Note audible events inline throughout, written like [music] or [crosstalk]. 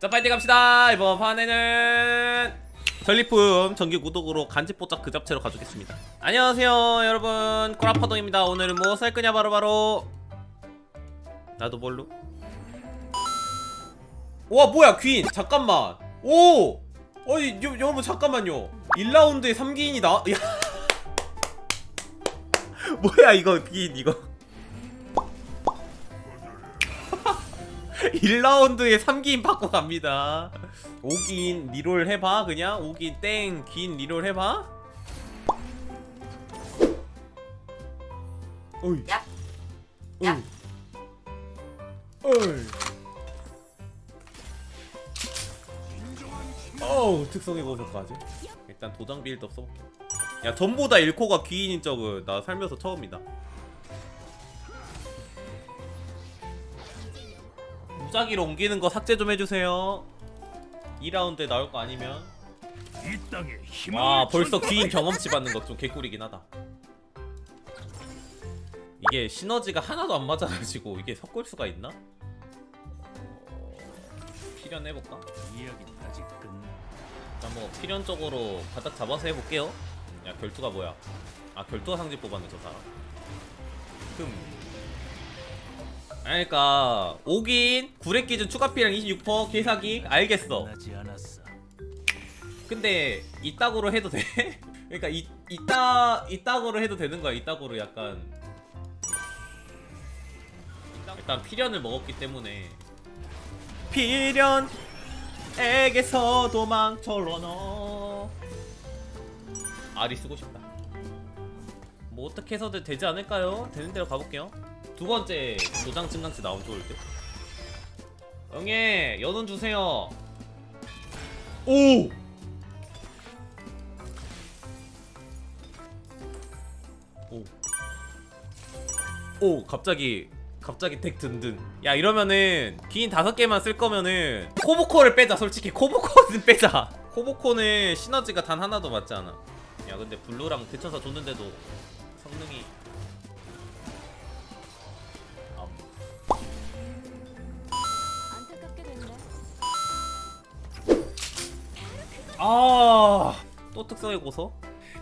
자 파이팅 갑시다. 이번 판에는 전리품 정기 구독으로 간지뽀짝 그 잡채로 가져오겠습니다. 안녕하세요 여러분. 꼬라파동입니다. 오늘은 무엇 할 거냐 바로 바로. 나도 뭘로? 와 뭐야 귀인. 잠깐만. 오! 어이 여, 여러분 잠깐만요. 1라운드에 3기인이 나 야. [laughs] 뭐야 이거 귀인 이거 1라운드에 3기인 받고 갑니다. 5기인 리롤 해봐 그냥? 5기인 땡 기인 리롤 해봐. 어이. 야. 어이. 야. 어이. 어우 특성의 고속까지. 일단 도장 빌드업 써볼게. 야 전보다 1코가 귀인인 적은 나 살면서 처음이다 무작위로 옮기는 거 삭제 좀 해주세요 2라운드에 나올 거 아니면 이 땅에 힘을 와 벌써 전파하게. 귀인 경험치 받는 것 좀 개꿀이긴 하다 이게 시너지가 하나도 안 맞아가지고 이게 섞을 수가 있나? 어... 필연 해볼까? 이야기는 아직 끝. 자, 뭐 필연 쪽으로 바닥 잡아서 해볼게요. 야 결투가 뭐야? 아 결투가 상지 뽑았네 저 사람. 흠. 그러니까 5긴 구렉 기준 추가 필연 26% 개사기 알겠어. 근데 이따구로 해도 돼? [laughs] 그러니까 이 이따 이따구로 해도 되는 거야. 이따구로 약간 일단 필연을 먹었기 때문에 필연에게서 도망쳐러 너 알이 쓰고 싶다. 뭐 어떻게 해서든 되지 않을까요? 되는 대로 가볼게요. 두 번째 도장 증강치 나오면 좋을 듯. 영예 연원 주세요. 오! 오. 오, 갑자기 갑자기 덱 든든. 야, 이러면은 기인 다섯 개만 쓸 거면은 코보코를 빼자. 솔직히 코보코는 빼자. 코보코는 시너지가 단 하나도 맞지 않아. 야, 근데 블루랑 대천사 줬는데도 성능이 아, 또 특성의 고소?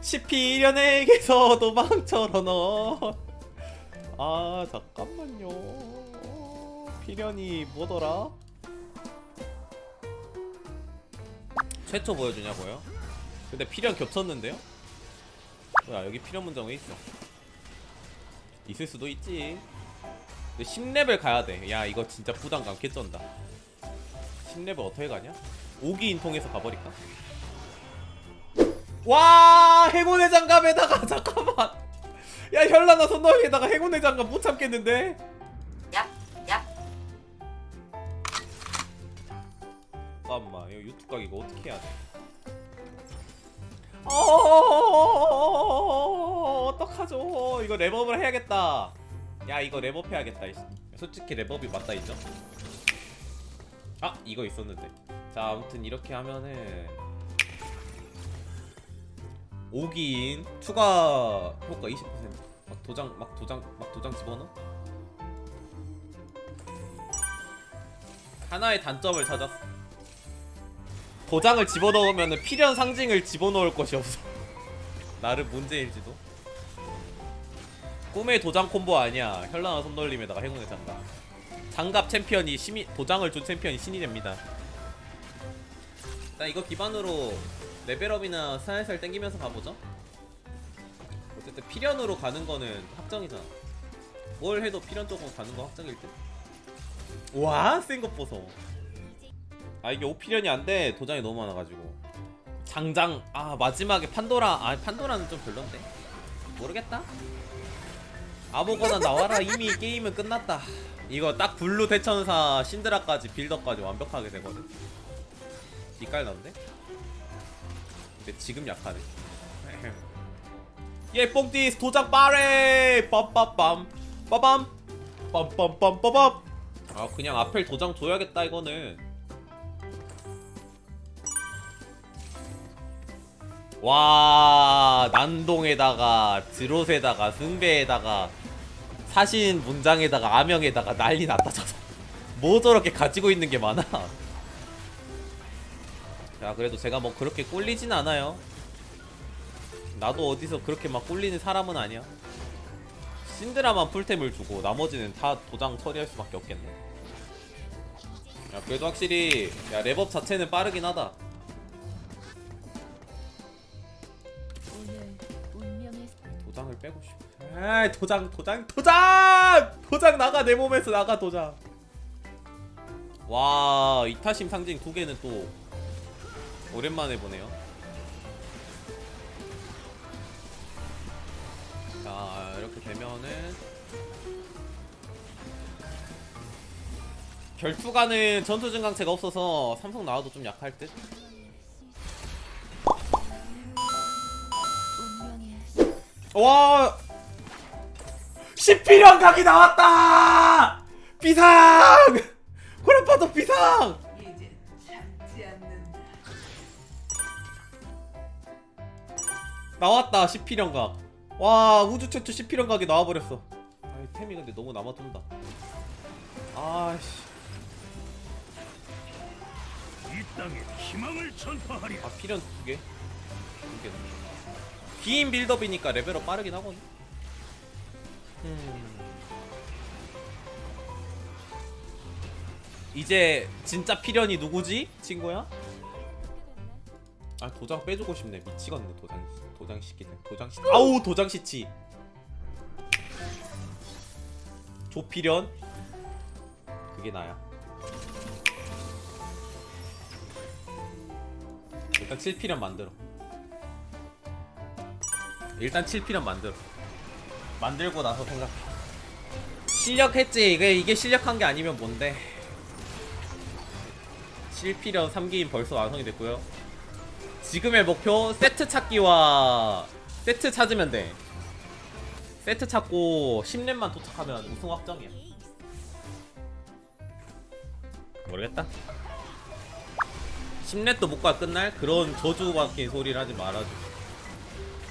11년에게서 도망쳐러 너. 아, 잠깐만요. 필연이 뭐더라? 최초 보여주냐고요? 근데 필연 겹쳤는데요? 뭐야, 여기 필연 문장 왜 있어? 있을 수도 있지. 근데 10레벨 가야 돼. 야, 이거 진짜 부담감 개쩐다. 10레벨 어떻게 가냐? 5기 인 통해서 가버릴까? 와 행운의 장갑에다가 잠깐만 야 현란한 손너위에다가 행운의 장갑 못 참겠는데 야, 야, 잠깐만 이거 유튜브 각 이거 어떻게 해야 돼 어, 어떡하죠 이거 랩업을 해야겠다 야 이거 랩업 해야겠다. 솔직히 랩업이 맞다 있죠 아 이거 있었는데. 자 아무튼 이렇게 하면은 5기인 추가 효과 20%막 도장 막 도장 막 도장 집어넣어? 하나의 단점을 찾았어 도장을 집어넣으면 필연 상징을 집어넣을 것이 없어. [laughs] 나름 문제일지도. 꿈의 도장 콤보 아니야. 현란한 손놀림에다가 행운의 장갑 장갑 챔피언이 심이 도장을 준 챔피언이 신이 됩니다 나 이거 기반으로 레벨업이나 살살 땡기면서 가보죠 어쨌든 필연으로 가는 거는 확정이잖아 뭘 해도 필연 쪽으로 가는 거 확정일 듯? 와, 센 것 보소. 아 이게 5필연이 안 돼. 도장이 너무 많아가지고. 장장. 아 마지막에 판도라. 아 판도라는 좀 별론데. 모르겠다. 아무거나 나와라. 이미 게임은 끝났다. 이거 딱 블루 대천사 신드라까지 빌더까지 완벽하게 되거든. 이깔 나는데? 근데 지금 약하네. [laughs] 예 뽕띠스 도장 빠레 빰빰빰 빠밤 빰빰빰 빠밤 아 그냥 앞에 도장 줘야겠다 이거는 와 난동에다가 드롯에다가 승배에다가 사신 문장에다가 아명에다가 난리 났다 저서 [laughs] 뭐 저렇게 가지고 있는 게 많아? 자 그래도 제가 뭐 그렇게 꼴리진 않아요. 나도 어디서 그렇게 막 꼴리는 사람은 아니야. 신드라만 풀템을 주고 나머지는 다 도장 처리할 수밖에 없겠네. 야 그래도 확실히 야 랩업 자체는 빠르긴 하다. 도장을 빼고 싶어 아 도장 도장 도장! 도장 나가 내 몸에서 나가 도장. 와 이타심 상징 두 개는 또 오랜만에 보네요. 자 이렇게 되면은 결투가는 전투 증강체가 없어서 삼성 나와도 좀 약할 듯? 와 10필연 각이 나왔다! 비상! 코레파도 비상! 이제 참지 않는다. 나왔다 10필연 각와 우주 최초 10필연 각이 나와버렸어. 아이 템이 근데 너무 남아돈다. 아씨. 이 땅에 희망을 전파하리. 아 필연 두 개? 두 개 긴 빌드업이니까 레벨업 빠르긴 하거든. 음. 이제 진짜 필연이 누구지 친구야? 아 도장 빼주고 싶네. 미치겠네 도장 도장 시키네. 도장 시 아우 도장 시치! 조필연? 그게 나야. 일단 7필연 만들어. 일단 7필연 만들어 만들고 나서 생각해 실력했지. 이게 이게 실력한 게 아니면 뭔데? 7필연 3기인 벌써 완성이 됐고요. 지금의 목표 세트 찾기와 세트 찾으면 돼. 세트 찾고 10렙만 도착하면 우승 확정이야. 모르겠다. 10렙도 못 가 끝날 그런 저주 박힌 소리를 하지 말아줘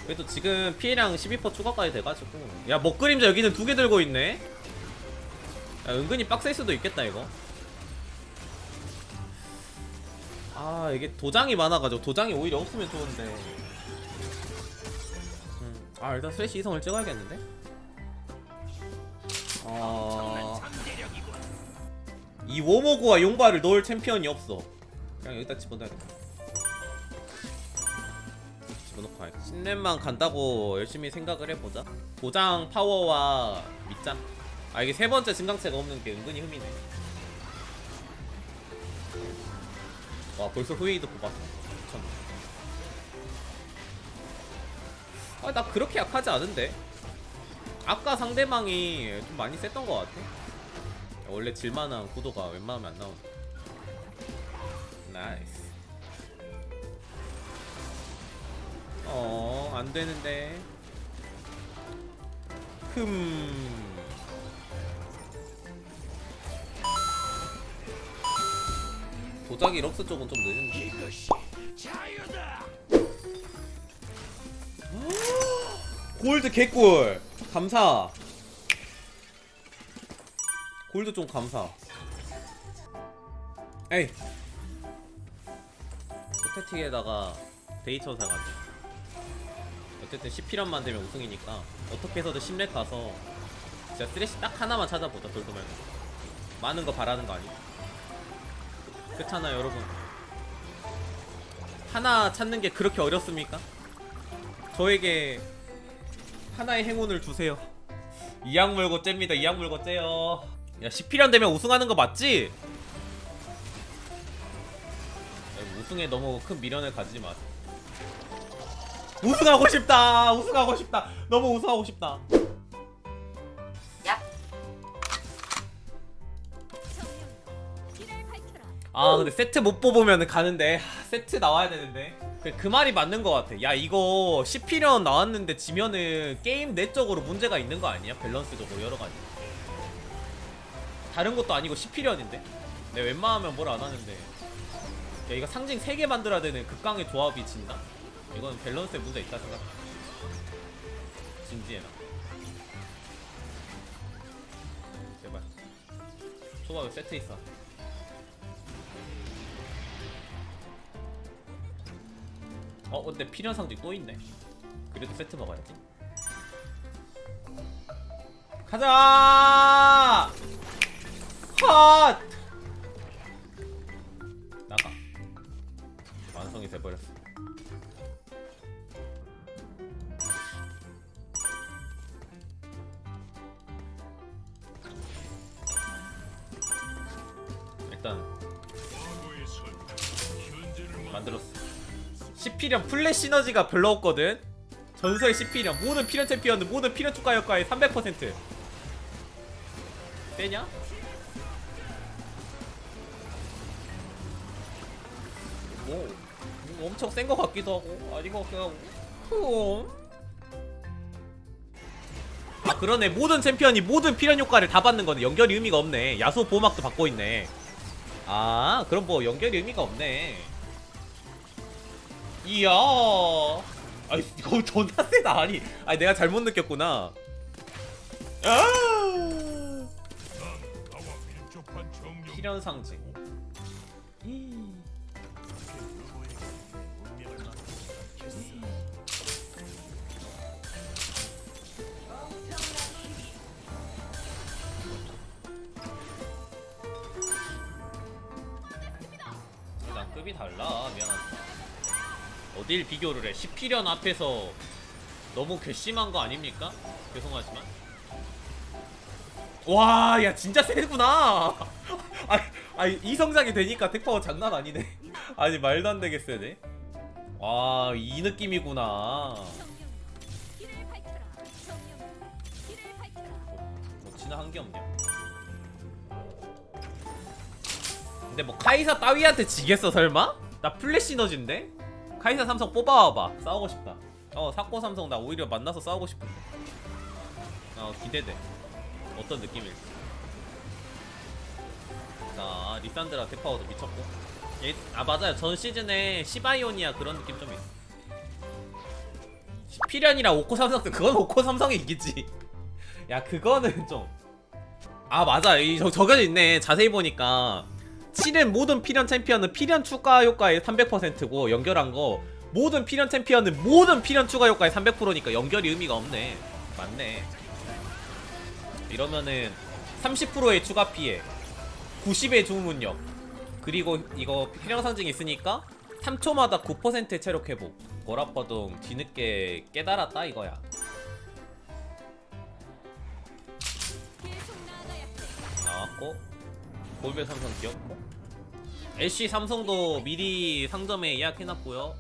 그래도 지금 피해량 12% 추가까지 돼가지고. 야 먹그림자 여기는 두 개 들고 있네. 야 은근히 빡셀 수도 있겠다 이거. 아 이게 도장이 많아가지고 도장이 오히려 없으면 좋은데. 음, 아 일단 스레시 이성을 찍어야겠는데? 어... 이 워모그와 용바를 넣을 챔피언이 없어. 그냥 여기다 집어넣어야겠다 가야겠다 신렘만 간다고 열심히 생각을 해보자. 도장 파워와 밑장 아 이게 세 번째 증강체가 없는 게 은근히 흠이네. 와 벌써 후웨이도 뽑았어 아나 그렇게 약하지 않은데? 아까 상대방이 좀 많이 셌던 것 같아. 원래 질만한 구도가 웬만하면 안 나오네. 나 안 되는데. 흠. 도자기 럭스 쪽은 좀 늦은데. 골드 개꿀. 감사. 골드 좀 감사. 에이. 소테틱에다가 데이터 사가지고 어쨌든 10피란 만들면 우승이니까 어떻게 해서든 10렙 가서 진짜 쓰레쉬 딱 하나만 찾아보자 돌도 말고 많은 거 바라는 거 아니야 그렇잖아요 여러분 하나 찾는 게 그렇게 어렵습니까? 저에게 하나의 행운을 주세요. 이악 물고 잽니다. 이악 물고 째요. 야, 10필연 되면 우승하는 거 맞지? 야, 우승에 너무 큰 미련을 가지지 마. 우승하고 싶다. 우승하고 싶다. 너무 우승하고 싶다. 밝혀라. 아 근데 세트 못 뽑으면 가는데 하, 세트 나와야 되는데 그, 그 말이 맞는 것 같아 야 이거 10필연 나왔는데 지면은 게임 내적으로 문제가 있는 거 아니야? 밸런스적으로 여러 가지 다른 것도 아니고 10필연인데 내 웬만하면 뭘 안 하는데 야 이거 상징 3개 만들어야 되는 극강의 조합이 진다? 이건 밸런스에 문제 있다 생각 진지해라. 제발. 초밥에 세트 있어? 어 근데 필연 상징 또 있네. 그래도 세트 먹어야지. 가자! 컷! 나가. 완성이 돼버렸어 일단 만들었어. 시피련 플래시 시너지가 별로 없거든. 전설의 시피련 모든 피련 챔피언은 모든 피련 추가 효과의 300% 빼냐? 뭐, 뭐 엄청 센 것 같기도 하고 아닌 것 같기도 하고. 흠. 아 그러네 모든 챔피언이 모든 피련 효과를 다 받는 거네 연결이 의미가 없네 야수 보호막도 받고 있네 아 그럼 뭐 연결이 의미가 없네. 이야. 아이 이거 [laughs] 존나 세다. 아니 아니 내가 잘못 느꼈구나. 아! 필연 상징 달라 미안하다 어딜 비교를 해? 10필연 앞에서 너무 괘씸한 거 아닙니까? 죄송하지만. 와 야 진짜 세구나. [laughs] 아, 아, 이 성장이 되니까 텍파워 장난 아니네. [laughs] 아니 말도 안 되게 세네. 와이 느낌이구나. 길을 밝혀라. 정령, 길을 밝혀라. 뭐 지나 한 게 없냐 근데 뭐 카이사 따위한테 지겠어 설마? 나 플래시 시너지인데? 카이사 삼성 뽑아와봐. 싸우고 싶다. 어 사코 삼성 나 오히려 만나서 싸우고 싶은데. 어 기대돼. 어떤 느낌일지. 자 리산드라 대파워도 미쳤고. 얘, 아 맞아요. 전 시즌에 시바이오니아 그런 느낌 좀 있어. 피련이랑 오코 삼성 그건 오코 삼성이 이기지. [laughs] 야 그거는 좀. 아 맞아. 이 저, 저게 있네. 자세히 보니까 7은 모든 필연 챔피언은 필연 추가 효과의 300%고 연결한 거 모든 필연 챔피언은 모든 필연 추가 효과의 300%니까 연결이 의미가 없네. 맞네. 이러면은 30%의 추가 피해 90의 주문력 그리고 이거 필연 상징 있으니까 3초마다 9%의 체력 회복 보라퍼동 뒤늦게 깨달았다 이거야. 나왔고 골배 삼성 귀엽고 애쉬 삼성도 미리 상점에 예약해놨고요.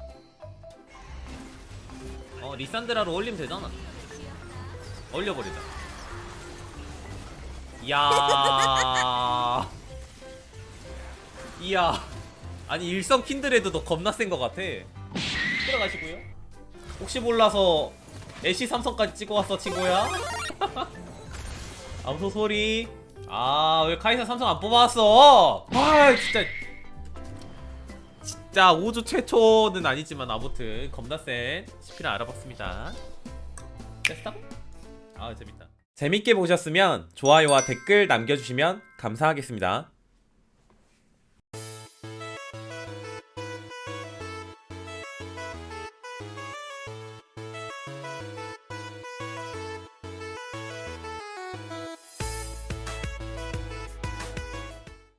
어 리산드라로 올리면 되잖아. 올려버리자. 이야. [laughs] 이야. 아니 일성 킨드레드도 겁나 센 것 같아. 들어가시고요. 혹시 몰라서 애쉬 삼성까지 찍어왔어 친구야? [laughs] 암소 소리 아 왜 카이사 삼성 안 뽑아왔어? 아 진짜. 진짜 우주 최초는 아니지만 아무튼 겁나 센 CP를 알아봤습니다. 됐어? 아 재밌다. 재밌게 보셨으면 좋아요와 댓글 남겨주시면 감사하겠습니다